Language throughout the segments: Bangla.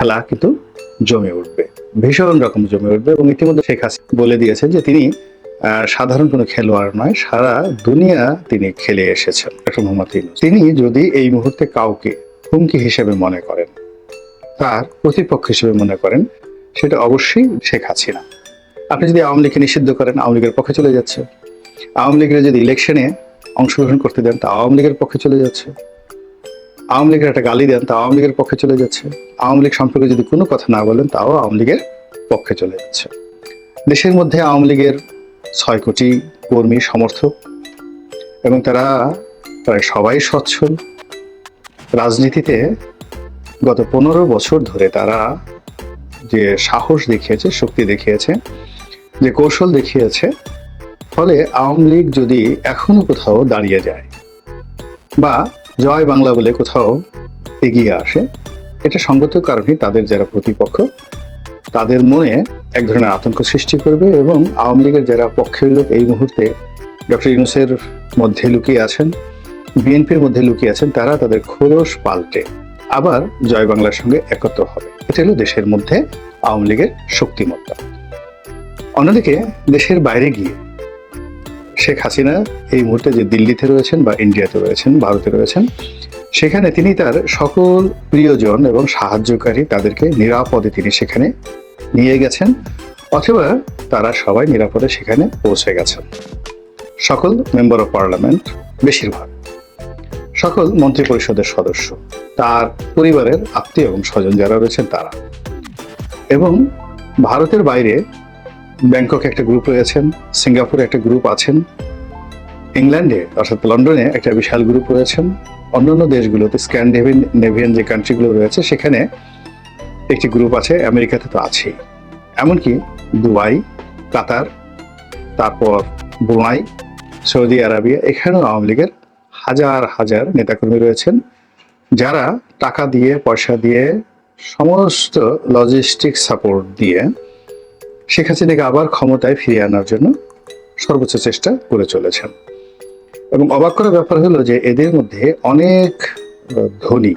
খেলা কিন্তু জমে উঠবে, ভীষণ রকম জমে উঠবে এবং ইতিমধ্যে শেখ হাসিনা বলে দিয়েছেন যে তিনি সাধারণ কোনো খেলোয়াড় নয়, সারা দুনিয়া তিনি খেলে এসেছেন। ডক্টর মোহাম্মদ। তিনি যদি এই মুহূর্তে কাউকে হুমকি হিসেবে মনে করেন, তার প্রতিপক্ষ হিসেবে মনে করেন, সেটা অবশ্যই শেখ হাসিনা। আপনি যদি আওয়ামী লীগকে নিষিদ্ধ করেন, আওয়ামী লীগের পক্ষে চলে যাচ্ছে। আওয়ামী লীগের যদি ইলেকশনে অংশগ্রহণ করতে দেন, তা আওয়ামী লীগের পক্ষে চলে যাচ্ছে। আওয়ামী লীগের একটা গালি দেন তা আওয়ামী লীগের পক্ষে চলে যাচ্ছে। আওয়ামী লীগ সম্পর্কে যদি কোনো কথা না বলেন, তাও আওয়ামী লীগের পক্ষে চলে যাচ্ছে। দেশের মধ্যে আওয়ামী লীগের ছয় কোটি কর্মী সমর্থক, এবং তারা প্রায় সবাই সচ্ছল। রাজনীতিতে গত পনেরো বছর ধরে তারা যে সাহস দেখিয়েছে, শক্তি দেখিয়েছে, যে কৌশল দেখিয়েছে, ফলে আওয়ামী লীগ যদি এখনও কোথাও দাঁড়িয়ে যায়, বা জয় বাংলা বলে কোথাও এগিয়ে আসে, এটা সঙ্গত কারণে তাদের যারা প্রতিপক্ষ, তাদের মনে এক ধরনের আতঙ্ক সৃষ্টি করবে এবং আওয়ামী লীগের যারা পক্ষের লোক এই মুহূর্তে ডক্টর ইউনুসের মধ্যে লুকিয়ে আছেন, বিএনপির মধ্যে লুকিয়ে আছেন, তারা তাদের খোলস পাল্টে। আবার জয় বাংলার সঙ্গে একত্র হবে। এটা হলো দেশের মধ্যে আওয়ামী লীগের শক্তিমত্তা। অন্যদিকে দেশের বাইরে গিয়ে শেখ হাসিনা এই মুহূর্তে যে দিল্লিতে রয়েছেন বা ইন্ডিয়াতে রয়েছেন, ভারতে রয়েছেন, সেখানে তিনি তার সকল প্রিয়জন এবং সাহায্যকারী তাদেরকে নিরাপদে তিনি সেখানে নিয়ে গেছেন, অথবা তারা সবাই নিরাপদে সেখানে পৌঁছে গেছেন। সকল মেম্বার অফ পার্লামেন্ট বেশিরভাগ। সকল মন্ত্রী পরিষদের সদস্য, তার পরিবারের আত্মীয় এবং স্বজন যারা রয়েছেন তারা। এবং ভারতের বাইরে ব্যাংককে একটা গ্রুপ রয়েছেন সিঙ্গাপুরে একটা গ্রুপ আছেন, ইংল্যান্ডে, অর্থাৎ লন্ডনে একটা বিশাল গ্রুপ রয়েছেন, অন্যান্য দেশগুলোতে স্ক্যান্ডেভিন নেভিয়ান যে কান্ট্রিগুলো রয়েছে, সেখানে একটি গ্রুপ আছে, আমেরিকাতে তো আছেই এমনকি দুবাই, কাতার, তারপর ব্রুনাই সৌদি আরবিয়া, এখানেও আওয়ামী লীগের হাজার হাজার নেতাকর্মী রয়েছেন, যারা টাকা দিয়ে, পয়সা দিয়ে সমস্ত লজিস্টিক সাপোর্ট দিয়ে শেখ হাসিনাকে আবার ক্ষমতায় ফিরিয়ে আনার জন্য সর্বোচ্চ চেষ্টা করে চলেছেন। এবং অবাক করার ব্যাপার হলো যে এদের মধ্যে অনেক ধনী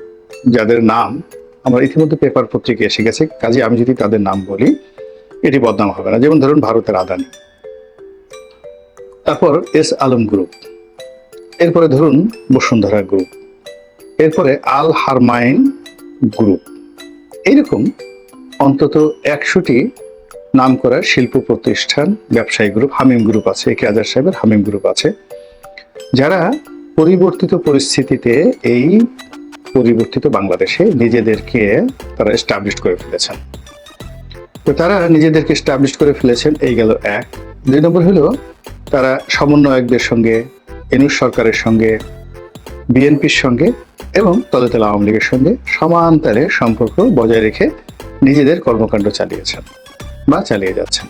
যাদের নাম আমার ইতিমধ্যে পেপার পত্রিকা এসে গেছে, কাজে আমি যদি তাদের নাম বলি, এটি বদনাম হবে না। যেমন ধরুন ভারতের আদানি। তারপর এস আলম গ্রুপ। এরপরে ধরুন বসুন্ধরা গ্রুপ। এরপরে আল হারমাইন গ্রুপ। এইরকম অন্তত একশোটি নাম করা শিল্প প্রতিষ্ঠান, ব্যবসায়ী গ্রুপ হামিম গ্রুপ আছে, এ কে আজার সাহেবের হামিম গ্রুপ আছে। যারা পরিবর্তিত পরিস্থিতিতে এই পরিবর্তিত বাংলাদেশে নিজেদেরকে তারা এস্টাবলিশ করে ফেলেছেন। তো তারা নিজেদেরকে এস্টাবলিশ করে ফেলেছেন, এই গেল এক। দুই নম্বর হলো, তারা সমন্বয়কদের সঙ্গে, এনুস সরকারের সঙ্গে, বিএনপির সঙ্গে এবং তলে তলে আওয়ামী লীগের সঙ্গে সমান্তরে সম্পর্ক বজায় রেখে নিজেদের কর্মকাণ্ড চালিয়েছেন। বা চালিয়ে যাচ্ছেন।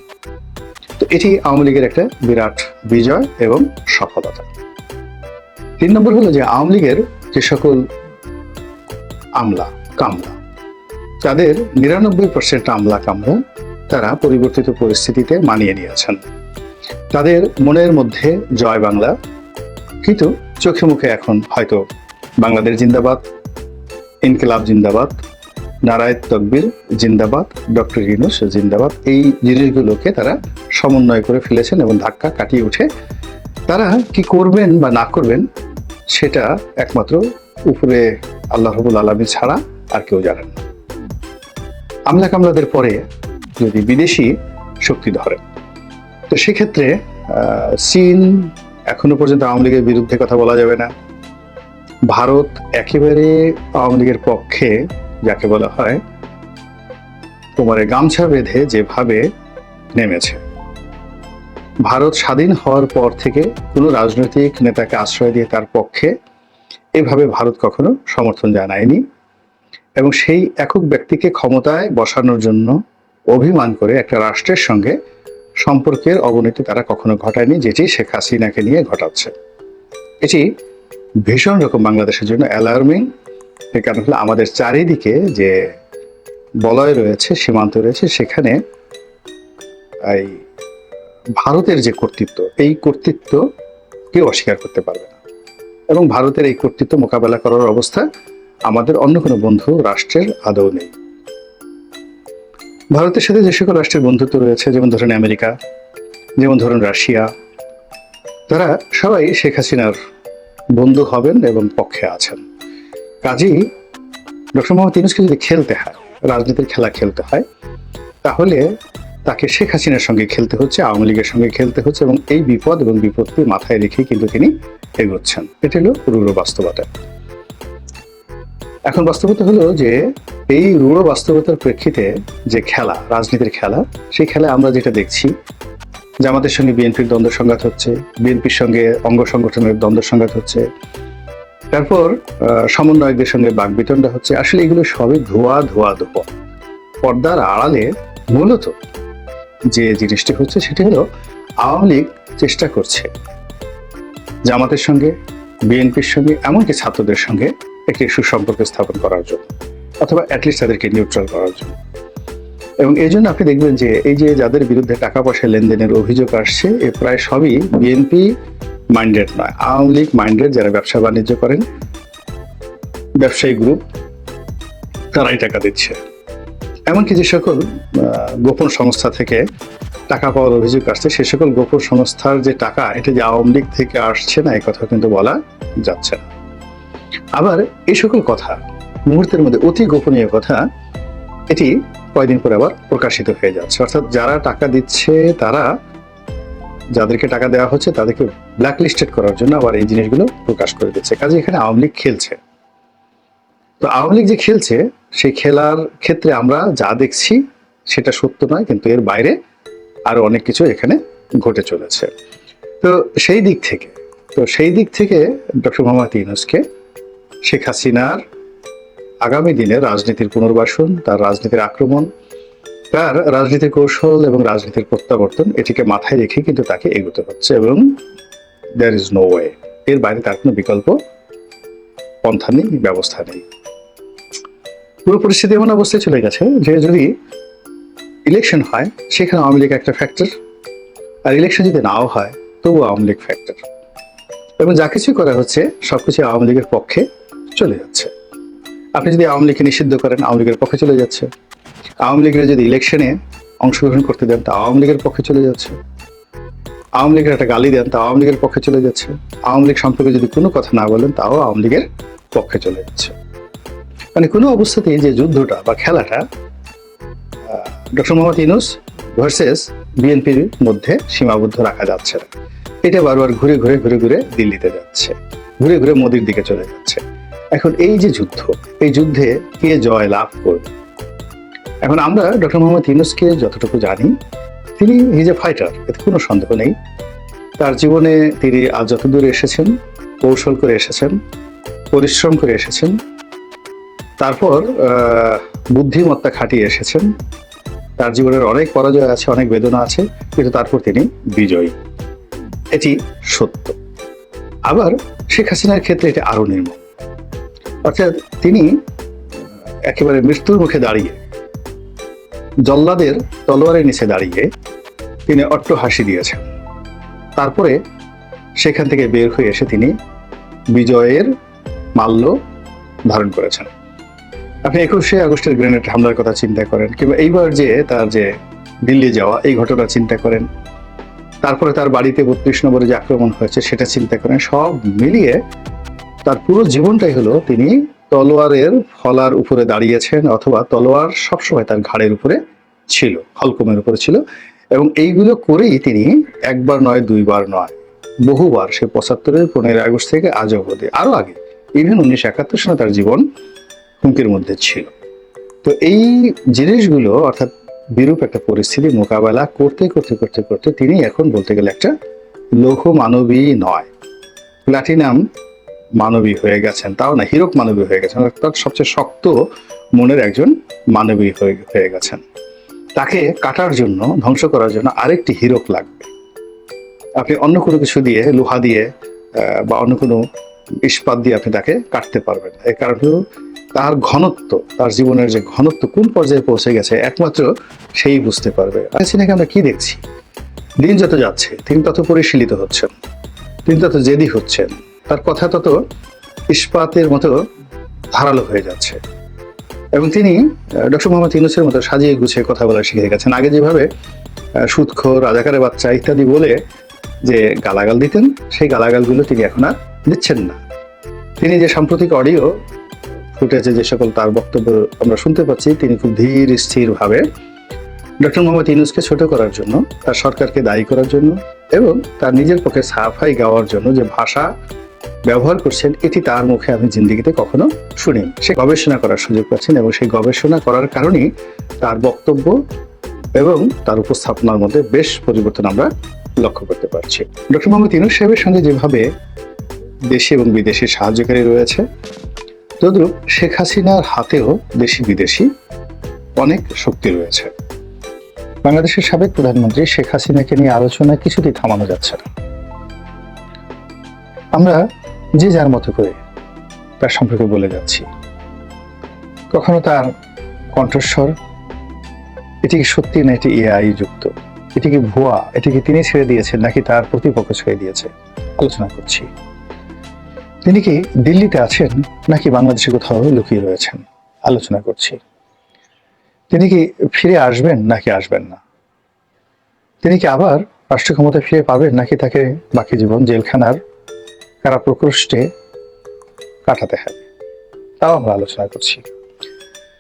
তো এটি আওয়ামী লীগের একটা বিরাট বিজয় এবং সফলতা। তিন নম্বর হলো যে আওয়ামী লীগের যে সকল আমলা, কামলা, তাদের নিরানব্বই পার্সেন্ট আমলা কামলা তারা পরিবর্তিত পরিস্থিতিতে মানিয়ে নিয়েছেন। তাদের মনের মধ্যে জয় বাংলা, কিন্তু চোখে মুখে এখন হয়তো বাংলাদেশ জিন্দাবাদ, ইনকিলাব জিন্দাবাদ নারায়ণ তকবির, জিন্দাবাদ, ডক্টর ইউনুস জিন্দাবাদ, এই জিনিসগুলোকে তারা সমন্বয় করে ফেলেছেন এবং ধাক্কা কাটিয়ে উঠে তারা কি করবেন বা না করবেন সেটা একমাত্র উপরে আল্লাহ রবুল আলমী ছাড়া আর কেউ জানেন না। আমলা কামলাদের পরে যদি বিদেশি শক্তি ধরে, তো সেক্ষেত্রে চীন এখনও পর্যন্ত আওয়ামী লীগের বিরুদ্ধে কথা বলা যাবে না। ভারত একেবারে আওয়ামী লীগের পক্ষে যাকে বলা হয় কোমরে গামছা বেঁধে যেভাবে নেমেছে। ভারত স্বাধীন হওয়ার পর থেকে কোনো রাজনৈতিক নেতাকে আশ্রয় দিয়ে তার পক্ষে এভাবে ভারত কখনো সমর্থন জানায়নি এবং সেই একক ব্যক্তিকে ক্ষমতায় বসানোর জন্য অভিমান করে একটা রাষ্ট্রের সঙ্গে সম্পর্কের অবনতি তারা কখনো ঘটায়নি, যেটি শেখ হাসিনাকে নিয়ে ঘটাচ্ছে। এটি ভীষণ রকম বাংলাদেশের জন্য অ্যালার্মিং এর কারণ হলো আমাদের চারিদিকে যে বলয় রয়েছে, সীমান্ত রয়েছে, সেখানে এই ভারতের যে কর্তৃত্ব, এই কর্তৃত্ব কেউ অস্বীকার করতে পারবে না। এবং ভারতের এই কর্তৃত্ব মোকাবেলা করার অবস্থা আমাদের অন্য কোনো বন্ধু রাষ্ট্রের আদৌ নেই। ভারতের সাথে যে সকল রাষ্ট্রের বন্ধুত্ব রয়েছে, যেমন ধরেন আমেরিকা, যেমন ধরুন রাশিয়া, তারা সবাই শেখ হাসিনার বন্ধু হবেন এবং পক্ষে আছেন। কাজেই ডক্টর মোহাম্মদ ইউনুসকে যদি খেলতে হয়, রাজনীতির খেলা খেলতে হয়, তাহলে তাকে শেখ হাসিনার সঙ্গে খেলতে হচ্ছে, আওয়ামী লীগের সঙ্গে খেলতে হচ্ছে এবং এই বিপদ এবং বিপত্তি মাথায় রেখে কিন্তু তিনি এগোচ্ছেন। এটা হলো রূঢ় বাস্তবতা। এখন বাস্তবতা হলো যে এই রূঢ় বাস্তবতার প্রেক্ষিতে যে খেলা, রাজনীতির খেলা, সেই খেলা আমরা যেটা দেখছি, জামাতের সঙ্গে বিএনপির দ্বন্দ্ব সংঘাত হচ্ছে, বিএনপির সঙ্গে অঙ্গ সংগঠনের দ্বন্দ্ব সংঘাত হচ্ছে তারপর সমন্বয়কদের সঙ্গে বাগবিতণ্ডা হচ্ছে। আসলে এগুলো সবই ধোয়া ধোয়া ধোয়া। পর্দার আড়ালে মূলত যে জিনিসটি হচ্ছে সেটি হলো আওয়ামী লীগ চেষ্টা করছে জামাতের সঙ্গে, বিএনপির সঙ্গে, এমনকি ছাত্রদের সঙ্গে একটি সুসম্পর্ক স্থাপন করার জন্য, অথবা অ্যাটলিস্ট তাদেরকে নিউট্রাল করার জন্য। এবং এই জন্য আপনি দেখবেন যে এই যে যাদের বিরুদ্ধে টাকা পয়সা লেনদেনের অভিযোগ আসছে, এ প্রায় সবই বিএনপি মাইন্ডেড নয়। আওয়ামী লীগ মাইন্ডেড যারা ব্যবসা বাণিজ্য করেন, ব্যবসায়ী গ্রুপ তারাই টাকা দিচ্ছে। এমনকি যে সকল গোপন সংস্থা থেকে টাকা পাওয়ার অভিযোগ আসছে, সে সকল গোপন সংস্থার যে টাকা, এটা যে আওয়ামী লীগ থেকে আসছে না এই কথা কিন্তু বলা যাচ্ছে না। আবার এই সকল কথা, মুহূর্তের মধ্যে অতি গোপনীয় কথা, এটি কয়দিন পরে আবার প্রকাশিত হয়ে যাচ্ছে। অর্থাৎ যারা টাকা দিচ্ছে, তারা যাদেরকে টাকা দেওয়া হচ্ছে তাদেরকে ব্ল্যাক লিস্টেড করার জন্য আবার এই জিনিসগুলো প্রকাশ করে দিচ্ছে। কাজে এখানে আওয়ামী লীগ খেলছে। তো আওয়ামী লীগ যে খেলছে, সেই খেলার ক্ষেত্রে আমরা যা দেখছি সেটা সত্য নয়, কিন্তু এর বাইরে আরও অনেক কিছু এখানে ঘটে চলেছে। তো সেই দিক থেকে, তো সেই দিক থেকে ডক্টর মোহাম্মদ ইউনুসকে শেখ হাসিনার আগামী দিনে রাজনীতির পুনর্বাসন, তার রাজনীতির আক্রমণ তার রাজনীতির কৌশল এবং রাজনীতির প্রত্যাবর্তন এটিকে মাথায় রেখে কিন্তু তাকে এগোতে হচ্ছে এবং দ্যার ইজ নো ওয়ে এর বাইরে তার কোনো বিকল্প পন্থা নেই, ব্যবস্থা নেই। পুরো পরিস্থিতি এমন অবস্থায় চলে গেছে যে যদি ইলেকশন হয়, সেখানে আওয়ামী লীগ একটা ফ্যাক্টর আর ইলেকশন যদি নাও হয় তবু আওয়ামী লীগ ফ্যাক্টর এবং যা কিছু করা হচ্ছে সবকিছু আওয়ামী লীগের পক্ষে চলে যাচ্ছে। আপনি যদি আওয়ামী লীগকে নিষিদ্ধ করেন, আওয়ামী লীগের পক্ষে চলে যাচ্ছে। আওয়ামী লীগের যদি ইলেকশনে অংশগ্রহণ করতে দেন, তা আওয়ামী লীগের পক্ষে চলে যাচ্ছে। আওয়ামী লীগের একটা গালি দেন, তা আওয়ামী লীগের পক্ষে চলে যাচ্ছে। আওয়ামী লীগ সম্পর্কে যদি কোনো কথা না বলেন, তাও আওয়ামী লীগের পক্ষে চলে যাচ্ছে। মানে কোনো অবস্থাতেই যে যুদ্ধটা বা খেলাটা ডক্টর মোহাম্মদ ইউনুস ভার্সেস বিএনপির মধ্যে সীমাবদ্ধ রাখা যাচ্ছে না। এটা বারবার ঘুরে ঘুরে ঘুরে ঘুরে দিল্লিতে যাচ্ছে। ঘুরে ঘুরে মোদির দিকে চলে যাচ্ছে। এখন এই যে যুদ্ধ, এই যুদ্ধে কে জয় লাভ করবে? এখন আমরা ডক্টর মোহাম্মদ ইউনুসকে যতটুকু জানি, তিনি হিজ এ ফাইটার এতে কোনো সন্দেহ নেই। তার জীবনে তিনি আজ যত দূরে এসেছেন, কৌশল করে এসেছেন, পরিশ্রম করে এসেছেন, তারপর বুদ্ধিমত্তা খাটিয়ে এসেছেন। তার জীবনের অনেক পরাজয় আছে, অনেক বেদনা আছে, কিন্তু তারপর তিনি বিজয়ী। এটি সত্য। আবার শেখ হাসিনার ক্ষেত্রে এটি আরও নির্মম। অর্থাৎ তিনি একেবারে মৃত্যুর মুখে দাঁড়িয়ে জল্লাদের তলোয়ারের নিচে দাঁড়িয়ে তিনি অট্ট হাসি দিয়েছেন। তারপরে সেখান থেকে বের হয়ে এসে তিনি বিজয়ের মাল্য ধারণ করেছেন। আপনি একুশে আগস্টের গ্রেনেড হামলার কথা চিন্তা করেন, কিংবা এইবার যে তার যে দিল্লি যাওয়া, এই ঘটনা চিন্তা করেন, তারপরে তার বাড়িতে বত্রিশ নম্বরে যে আক্রমণ হয়েছে, সেটা চিন্তা করেন, সব মিলিয়ে তার পুরো জীবনটাই হলো তিনি তলোয়ারের ফলার উপরে দাঁড়িয়েছেন অথবা তলোয়ার সবসময় তার ঘাড়ের উপরে ছিল, হলকমের উপরে ছিল এবং এইগুলো করেই তিনি একবার নয়, দুইবার নয়, বহুবার সে পঁচাত্তরের পনেরো আগস্ট থেকে আজ অবধি আরও আগে ইভেন উনিশশো একাত্তর সালে তার জীবন হুমকির মধ্যে ছিল। তো এই জিনিসগুলো অর্থাৎ বিরূপ একটা পরিস্থিতি মোকাবেলা করতে করতে করতে করতে তিনি এখন বলতে গেলে একটা লৌহ মানবী নয়। প্লাটিনাম মানবী হয়ে গেছেন। তাও না, হিরক মানবী হয়ে গেছেন। অর্থাৎ সবচেয়ে শক্ত মনের একজন মানবী হয়ে গেছেন। তাকে কাটার জন্য, ধ্বংস করার জন্য আরেকটি হিরক লাগবে। আপনি অন্য কোনো কিছু দিয়ে, লোহা দিয়ে বা অন্য কোনো ইস্পাত দিয়ে আপনি তাকে কাটতে পারবেন। এর কারণ তার ঘনত্ব, তার জীবনের যে ঘনত্ব কোন পর্যায়ে পৌঁছে গেছে, একমাত্র সেই বুঝতে পারবে। হাসিনাকে আমরা কি দেখছি? দিন যত যাচ্ছে তিনি তত পরিশীলিত হচ্ছেন তিনি তত জেদি হচ্ছেন। তার কথা তত ইস্পাতের মতো ধারালো হয়ে যাচ্ছে। এবং তিনি ডক্টর মোহাম্মদ ইউনুসের মতো সাজিয়ে গুছিয়ে কথা বলা শিখে গেছেন। আগে যেভাবে সুদখোর রাজাকারের বাচ্চা ইত্যাদি বলে যে গালাগাল দিতেন, সেই গালাগালগুলো তিনি এখন আর দিচ্ছেন না। তিনি যে সাম্প্রতিক অডিও ফুটেছে যে সকল তার বক্তব্য আমরা শুনতে পাচ্ছি, তিনি খুব ধীর, স্থিরভাবে ডক্টর মোহাম্মদ ইউনুসকে ছোট করার জন্য, তার সরকারকে দায়ী করার জন্য এবং তার নিজের পক্ষে সাফাই গাওয়ার জন্য যে ভাষা ব্যবহার করছেন, এটি তার মুখে আমি জিন্দিগিতে কখনো শুনিনি। সে গবেষণা করার সুযোগ পাচ্ছেন এবং সেই গবেষণা করার কারণেই তার বক্তব্য এবং তার উপস্থাপনার মধ্যে বেশ পরিবর্তন আমরা লক্ষ্য করতে পারছি। ডক্টর মোহাম্মদ ইউনুস সাহেবের সঙ্গে যেভাবে দেশি এবং বিদেশি সাহায্যকারী রয়েছে, তদ্রুপ শেখ হাসিনার হাতেও দেশি বিদেশি অনেক শক্তি রয়েছে। বাংলাদেশের সাবেক প্রধানমন্ত্রী শেখ হাসিনাকে নিয়ে আলোচনা কিছুতেই থামানো যাচ্ছে না। আমরা যে যার মতো করে তার সম্পর্কে বলে যাচ্ছি। কখনো তার কণ্ঠস্বর, এটি কি সত্যি না এটি এআই যুক্ত? এটি কি ভুয়া? এটি কি তিনি ছেড়ে দিয়েছেন নাকি তার প্রতিপক্ষ ছেড়ে দিয়েছে? আলোচনা করছি। তিনি কি দিল্লিতে আছেন নাকি বাংলাদেশে কোথাও লুকিয়ে রয়েছেন? আলোচনা করছি। তিনি কি ফিরে আসবেন নাকি আসবেন না? তিনি কি আবার রাষ্ট্র ক্ষমতা ফিরে পাবেন নাকি তাকে বাকি জীবন জেলখানার কারা প্রকোষ্ঠে কাটাতে হবে। তাও আমরা আলোচনা করছি।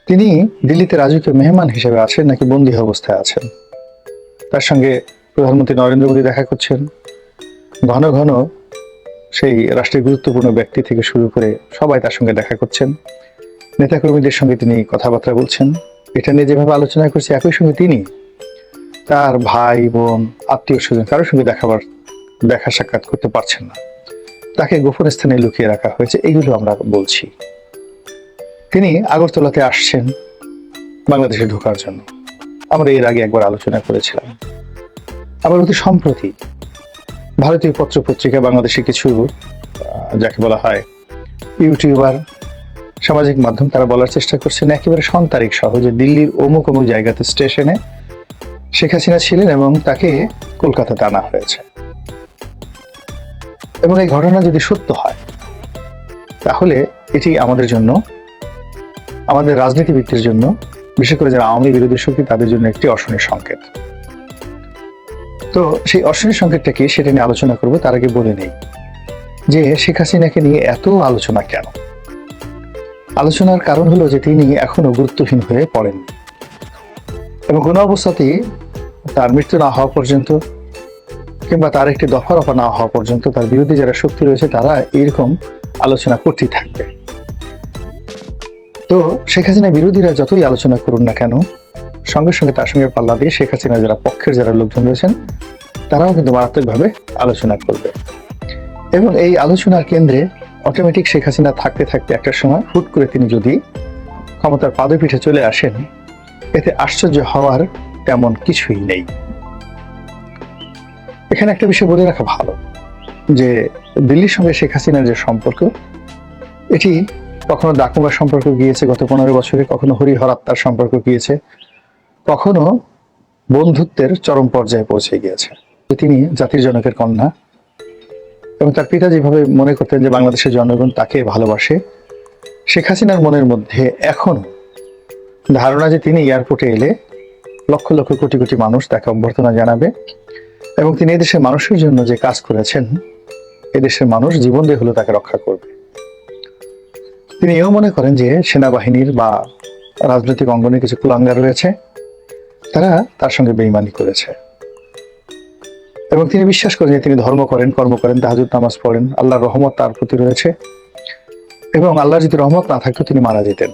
তিনি দিল্লিতে রাজকীয় মেহমান হিসেবে আছেন নাকি বন্দী অবস্থায় আছেন? তার সঙ্গে প্রধানমন্ত্রী নরেন্দ্র মোদী দেখা করছেন। ঘন ঘন সেই রাষ্ট্রের গুরুত্বপূর্ণ ব্যক্তি থেকে শুরু করে সবাই তার সঙ্গে দেখা করছেন। নেতাকর্মীদের সঙ্গে তিনি কথাবার্তা বলছেন। এটা নিয়ে যেভাবে আলোচনা করছে, একই সঙ্গে তিনি তার ভাই, বোন আত্মীয় স্বজন কারোর সঙ্গে দেখাবার দেখা সাক্ষাৎ করতে পারছেন না। তাকে গোপন স্থানে লুকিয়ে রাখা হয়েছে এগুলো আমরা বলছি। তিনি আগরতলাতে আসছেন বাংলাদেশে ঢোকার জন্য। আমরা এর আগে একবার আলোচনা করেছিলাম। আবার অতি সম্প্রতি ভারতীয় পত্র পত্রিকা বাংলাদেশে কিছু যাকে বলা হয় ইউটিউবার, সামাজিক মাধ্যম, তারা বলার চেষ্টা করছেন, একেবারে সন্তারিক সহ যে দিল্লির অমুক অমুক জায়গাতে স্টেশনে শেখ হাসিনা ছিলেন এবং তাকে কলকাতাতে আনা হয়েছে। এবং এই ঘটনা যদি সত্য হয়, তাহলে এটি আমাদের জন্য, আমাদের রাজনীতিবিদদের জন্য, বিশেষ করে যারা আওয়ামী বিরোধী শক্তি, তাদের জন্য একটি অশনির সংকেত। তো সেই অশনির সংকেতটা কি সেটা নিয়ে আলোচনা করব, তার আগে বলে নেই যে শেখ হাসিনাকে নিয়ে এত আলোচনা কেন? আলোচনার কারণ হলো যে তিনি এখনও গুরুত্বহীন হয়ে পড়েন এবং কোনো অবস্থাতেই তার মৃত্যু না হওয়া পর্যন্ত কিংবা তার একটি দফা রফা না হওয়া পর্যন্ত তার বিরোধী যারা শক্তি রয়েছে, তারা এইরকম আলোচনা করতেই থাকবে। তো শেখ হাসিনা বিরোধীরা যতই আলোচনা করুন না কেন, সঙ্গে সঙ্গে তার সঙ্গে পাল্লা দিয়ে শেখ হাসিনা যারা পক্ষের যারা লোকজন রয়েছেন, তারাও কিন্তু মারাত্মকভাবে আলোচনা করবে। এবং এই আলোচনার কেন্দ্রে অটোমেটিক শেখ হাসিনা থাকতে থাকতে একটা সময় হুট করে তিনি যদি ক্ষমতার পাদপীঠে চলে আসেন, এতে আশ্চর্য হওয়ার তেমন কিছুই নেই। এখানে একটা বিষয় বলে রাখা ভালো, যে দিল্লির সঙ্গে শেখ হাসিনার যে সম্পর্ক, এটি কখনো ডাকুমার সম্পর্ক গিয়েছে, গত পনেরো বছরে কখনো হরিহর আত্মার সম্পর্ক গিয়েছে, কখনো বন্ধুত্বের চরম পর্যায়ে পৌঁছে গিয়েছে। তিনি জাতির জনকের কন্যা, এবং তার পিতা যেভাবে মনে করতেন যে বাংলাদেশের জনগণ তাকে ভালোবাসে, শেখ হাসিনার মনের মধ্যে এখন ধারণা যে তিনি এয়ারপোর্টে এলে লক্ষ লক্ষ কোটি কোটি মানুষ তাকে অভ্যর্থনা জানাবে এবং তিনি এদেশের মানুষের জন্য যে কাজ করেছেন, এদেশের মানুষ জীবন দিয়ে হলেও তাকে রক্ষা করবে। তিনি এও মনে করেন যে সেনাবাহিনীর বা রাজনৈতিক অঙ্গনে কিছু কুলাঙ্গার রয়েছে, তারা তার সঙ্গে বেইমানি করেছে। এবং তিনি বিশ্বাস করেন যে তিনি ধর্ম করেন, কর্ম করেন, তাহাজুদ নামাজ পড়েন, আল্লাহর রহমত তার প্রতি রয়েছে। এবং আল্লাহ যদি রহমত না থাকতো, তিনি মারা যেতেন।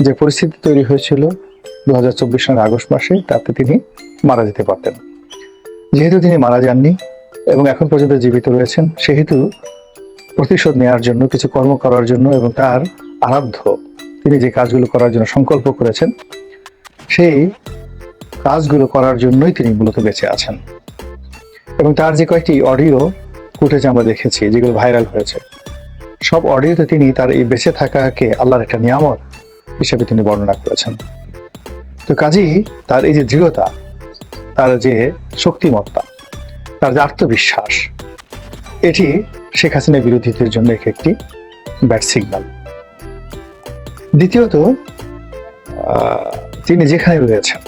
যে পরিস্থিতি তৈরি হয়েছিল দু হাজার চব্বিশ সালের আগস্ট মাসে, তাতে তিনি মারা যেতে পারতেন। যেহেতু তিনি মারা যাননি এবং এখন পর্যন্ত জীবিত রয়েছেন, সেহেতু প্রতিশোধ নেওয়ার জন্য, কিছু কর্ম করার জন্য এবং তার আরাধ্য তিনি যে কাজগুলো করার জন্য সংকল্প করেছেন, সেই কাজগুলো করার জন্যই তিনি মূলত বেঁচে আছেন। এবং তার যে কয়েকটি অডিও ফুটেজ আমরা দেখেছি, যেগুলো ভাইরাল হয়েছে, সব অডিওতে তিনি তার এই বেঁচে থাকাকে আল্লাহর একটা নিয়ামত হিসেবে তিনি বর্ণনা করেছেন। তো কাজেই তার এই যে দৃঢ়তা তার যে শক্তিমত্তা, তার যে আত্মবিশ্বাস, এটি শেখ হাসিনা বিরোধীদের জন্য এক একটি ব্যাড সিগন্যাল দ্বিতীয়ত তিনি যেখানে রয়েছেন,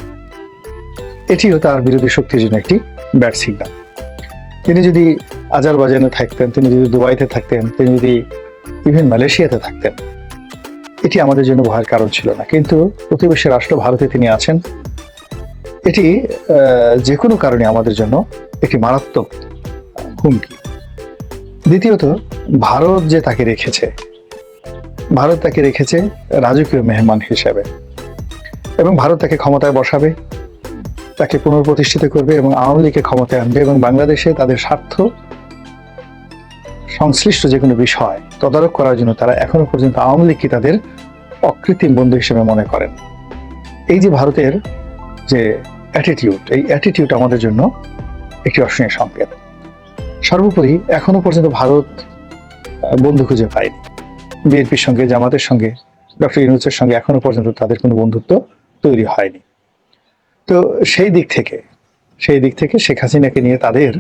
এটিও তার বিরোধী শক্তির জন্য একটি ব্যাড সিগন্যাল তিনি যদি আজারবাইজানে থাকতেন, তিনি যদি দুবাইতে থাকতেন, তিনি যদি ইভেন মালয়েশিয়াতে থাকতেন, এটি আমাদের জন্য ভয়ের কারণ ছিল না। কিন্তু প্রতিবেশী রাষ্ট্র ভারতে তিনি আছেন এটি যে কোনো কারণে আমাদের জন্য একটি মারাত্মক হুমকি। দ্বিতীয়ত, ভারত যে তাকে রেখেছে, ভারত তাকে রেখেছে রাজকীয় মেহমান হিসেবে এবং ভারত তাকে ক্ষমতায় বসাবে, তাকে পুনঃপ্রতিষ্ঠিত করবে এবং আওয়ামী লীগকে ক্ষমতায় আনবে এবং বাংলাদেশে তাদের স্বার্থ সংশ্লিষ্ট যে কোনো বিষয় তদারক করার জন্য তারা এখনও পর্যন্ত আওয়ামী লীগকে তাদের অকৃত্রিম বন্ধু হিসেবে মনে করেন। এই যে ভারতের যে অ্যাটিটিউড এই অ্যাটিটিউড আমাদের জন্য একটি অসহনীয় সংকেত। সর্বোপরি এখনও পর্যন্ত ভারত বন্ধু খুঁজে পায়নি। বিএনপির সঙ্গে, জামাতের সঙ্গে, ডক্টর ইউনুসের সঙ্গে এখনও পর্যন্ত তাদের কোনো বন্ধুত্ব তৈরি হয়নি। তো সেই দিক থেকে, সেই দিক থেকে শেখ হাসিনাকে নিয়ে তাদের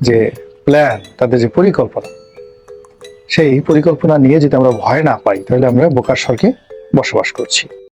যে প্ল্যান তাদের যে পরিকল্পনা, সেই পরিকল্পনা নিয়ে যদি আমরা ভয় না পাই, তাহলে আমরা বোকার স্বর্গে বসবাস করছি।